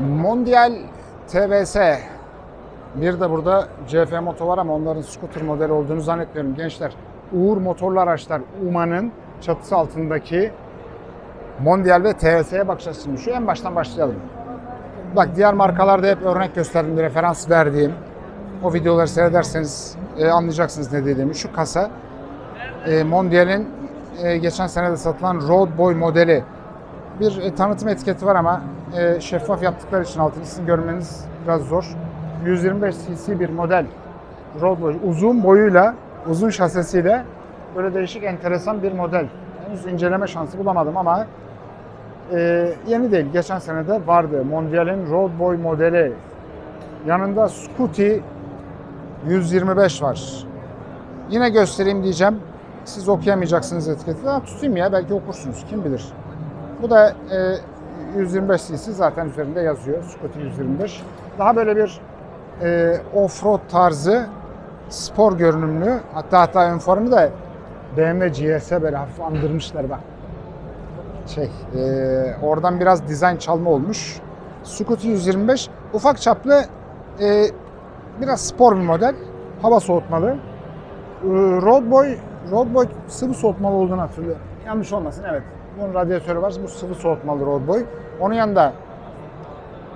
Mondial TBS. Bir de burada CF Moto var ama onların scooter modeli olduğunu zannetmiyorum. Gençler Uğur Motorlu Araçlar UMA'nın çatısı altındaki Mondial ve TBS'ye bakacağız şimdi. Şu en baştan başlayalım. Bak diğer markalarda hep örnek gösterdiğim, referans verdiğim o videoları seyrederseniz e, anlayacaksınız ne dediğimi. Şu kasa e, Mondial'in e, geçen sene de satılan Road Boy modeli. Bir e, tanıtım etiketi var ama e, şeffaf yaptıkları için altını sizin görmeniz biraz zor. 125 cc bir model. Road Boy uzun boyuyla, uzun şasisiyle böyle değişik enteresan bir model. Henüz inceleme şansı bulamadım ama e, yeni değil. Geçen sene de vardı. Mondial'in Road Boy modeli. Yanında Scooty 125 var. Yine göstereyim diyeceğim. Siz okuyamayacaksınız etiketi. Daha tutayım ya belki okursunuz. Kim bilir. Bu da e, 125 cc zaten üzerinde yazıyor. Scooty 125. Daha böyle bir e, off-road tarzı spor görünümlü. Hatta hatta ön farını da BMW GS'e böyle hafif andırmışlar bak. Şey, e, oradan biraz dizayn çalma olmuş. Scooty 125 ufak çaplı e, biraz spor bir model. Hava soğutmalı. E, Road Boy, Road Boy sıvı soğutmalı olduğunu hatırlıyorum. Yanlış olmasın evet. Bunun radyatörü var. Bu sıvı soğutmalı Boy. Onun yanında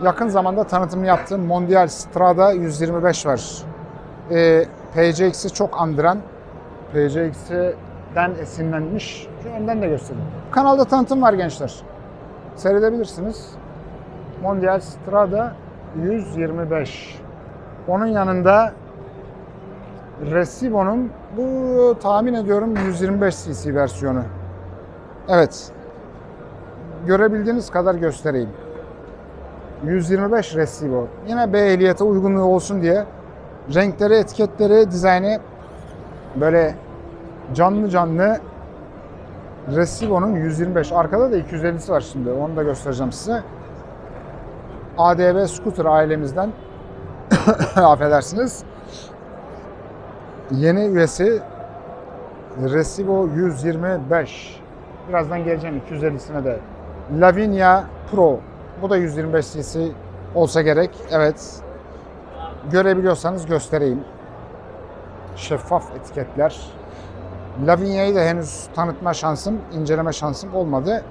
yakın zamanda tanıtımını yaptığım Mondial Strada 125 var. E, PCX'i çok andıran, PCX'den esinlenmiş. Şu önden de göstereyim. Kanalda tanıtım var gençler. Seyredebilirsiniz. Mondial Strada 125. Onun yanında Resivo'nun bu tahmin ediyorum 125 cc versiyonu. Evet. Görebildiğiniz kadar göstereyim. 125 Resivo. Yine B ehliyete uygunluğu olsun diye renkleri, etiketleri, dizaynı böyle canlı canlı Resivo'nun 125. Arkada da 250'si var şimdi. Onu da göstereceğim size. ADV Scooter ailemizden affedersiniz. Yeni üyesi Resivo 125. Birazdan geleceğim 250'sine de. Lavinia Pro. Bu da 125 cc olsa gerek. Evet. Görebiliyorsanız göstereyim. Şeffaf etiketler. Lavinia'yı da henüz tanıtma şansım, inceleme şansım olmadı.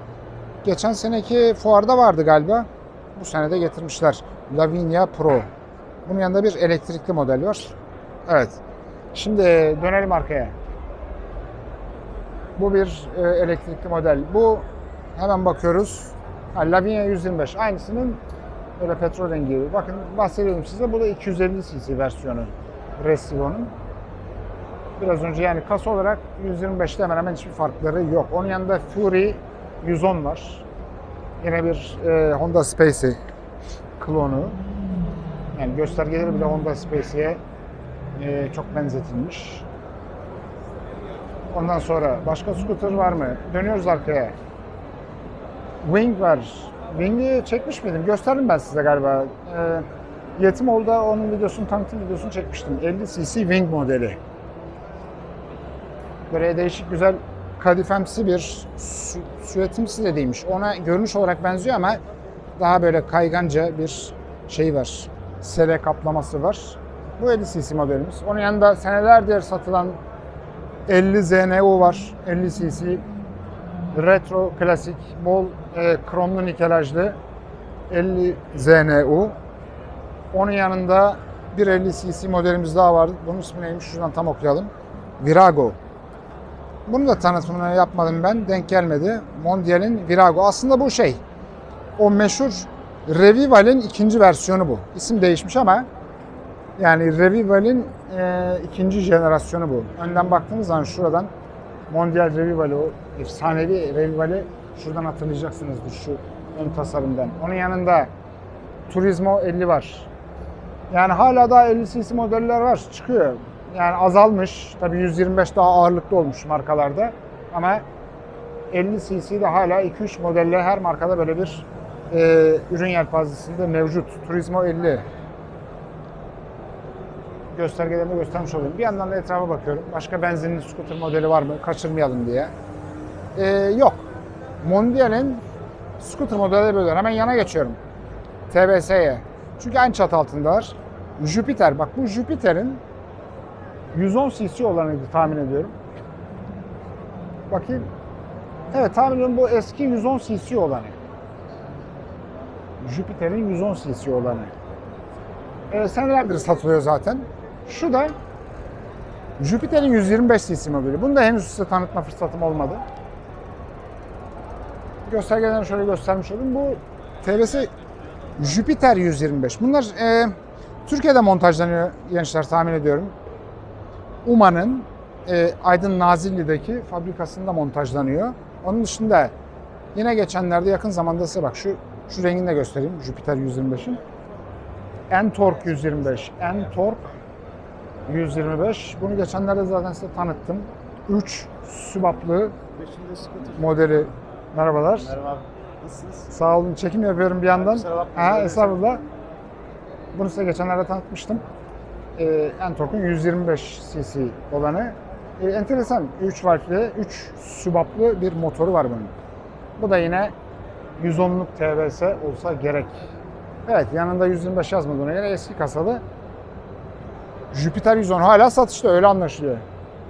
Geçen seneki fuarda vardı galiba. Bu sene de getirmişler. Lavinia Pro. Bunun yanında bir elektrikli model var. Evet. Şimdi dönelim arkaya. Bu bir e, elektrikli model. Bu hemen bakıyoruz. Ha, Lavinia 125. Aynısının böyle petrol rengi. Bakın bahsediyordum size. Bu da 250 cc versiyonu Resivo'nun. Biraz önce yani kasa olarak 125'te hemen hemen hiçbir farkları yok. Onun yanında Fury 110 var. Yine bir e, Honda Space'i klonu. Yani göstergeleri bile Honda Space'e e, çok benzetilmiş. Ondan sonra başka scooter var mı? Dönüyoruz arkaya. Wing var. Wing'i çekmiş miydim? Gösterdim ben size galiba. E, Yetimoğlu'da onun videosunu, tanıtım videosunu çekmiştim. 50 cc Wing modeli. Böyle değişik güzel kadifemsi bir sü- süetimsi de değilmiş. Ona görünüş olarak benziyor ama daha böyle kayganca bir şey var. Sele kaplaması var. Bu 50 cc modelimiz. Onun yanında senelerdir satılan 50 ZNU var. 50 cc retro klasik bol e, kromlu nikelajlı 50 ZNU. Onun yanında bir 50 cc modelimiz daha var. Bunun ismi neymiş? Şuradan tam okuyalım. Virago. Bunu da tanıtımını yapmadım ben. Denk gelmedi. Mondial'in Virago. Aslında bu şey. O meşhur Revival'in ikinci versiyonu bu. İsim değişmiş ama yani Revival'in e, ikinci jenerasyonu bu. Önden baktığınız zaman şuradan Mondial Revival'i, o efsanevi Revival'i şuradan hatırlayacaksınızdır şu ön tasarımdan. Onun yanında Turismo 50 var. Yani hala daha 50 cc modeller var. Çıkıyor. Yani azalmış. Tabii 125 daha ağırlıklı olmuş markalarda. Ama 50 cc de hala 2-3 modelle her markada böyle bir e, ürün yelpazesinde mevcut. Turismo 50. Göstergelerini göstermiş olayım. Bir yandan da etrafa bakıyorum. Başka benzinli scooter modeli var mı? Kaçırmayalım diye. E, yok. Mondial'in scooter modeli böyle. Hemen yana geçiyorum. TBS'ye. Çünkü aynı çatı altındalar. Jupiter, bak bu Jupiter'in 110 cc olanıydı tahmin ediyorum. Bakayım. Evet tahmin ediyorum bu eski 110 cc olanı. Jupiter'in 110 cc olanı. Ee, senelerdir satılıyor zaten. Şu da Jupiter'in 125 cc modeli. Bunu da henüz size tanıtma fırsatım olmadı. Göstergelerini şöyle göstermiş olayım. Bu TVS Jupiter 125. Bunlar e, Türkiye'de montajlanıyor gençler tahmin ediyorum. Uma'nın e, Aydın Nazilli'deki fabrikasında montajlanıyor. Onun dışında yine geçenlerde yakın zamanda size bak şu şu rengini de göstereyim Jupiter 125'in. Entorq 125, Entorq 125. Bunu geçenlerde zaten size tanıttım. 3 sübaplı modeli. Merhabalar. Merhaba. Nasılsınız? Sağ olun. Çekim yapıyorum bir yandan. Ha, estağfurullah. Bunu size geçenlerde tanıtmıştım. Ee, Entorq'un 125 cc olanı. Ee, enteresan. 3 valfli, 3 sübaplı bir motoru var bunun. Bu da yine 110'luk TBS olsa gerek. Evet yanında 125 yazmadığına göre eski kasalı. Jupiter 110 hala satışta öyle anlaşılıyor.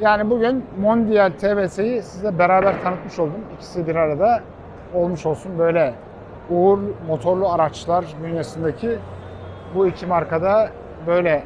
Yani bugün Mondial TBS'yi size beraber tanıtmış oldum. İkisi bir arada olmuş olsun böyle Uğur motorlu araçlar bünyesindeki bu iki markada böyle